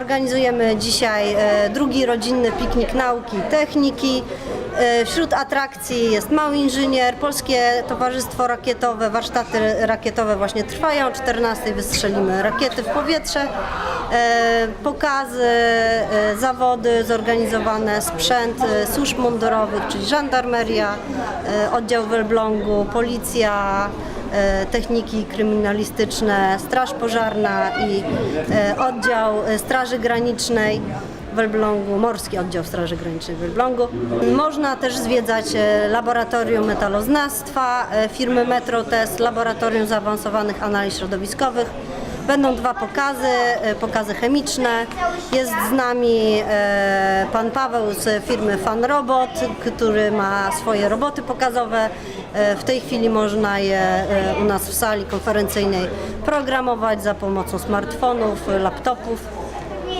Organizujemy dzisiaj e, drugi rodzinny piknik nauki i techniki. E, Wśród atrakcji jest Mały Inżynier, Polskie Towarzystwo Rakietowe, warsztaty rakietowe właśnie trwają. O 14 wystrzelimy rakiety w powietrze. E, Pokazy, zawody zorganizowane, sprzęt służb mundurowych, czyli żandarmeria, oddział w Elblągu, policja, techniki kryminalistyczne, straż pożarna i e, oddział e, Straży Granicznej w Elblągu, Morski Oddział Straży Granicznej w Elblągu. Można też zwiedzać e, laboratorium metaloznawstwa e, firmy Metrotest, laboratorium zaawansowanych analiz środowiskowych. Będą dwa pokazy, e, pokazy chemiczne. Jest z nami e, pan Paweł z firmy FanRobot, który ma swoje roboty pokazowe. E, W tej chwili można je u nas w sali konferencyjnej programować za pomocą smartfonów, laptopów.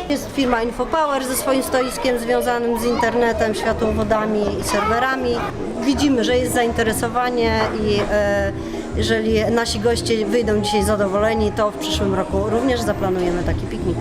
Jest firma InfoPower ze swoim stoiskiem związanym z internetem, światłowodami i serwerami. Widzimy, że jest zainteresowanie i jeżeli nasi goście wyjdą dzisiaj zadowoleni, to w przyszłym roku również zaplanujemy taki piknik.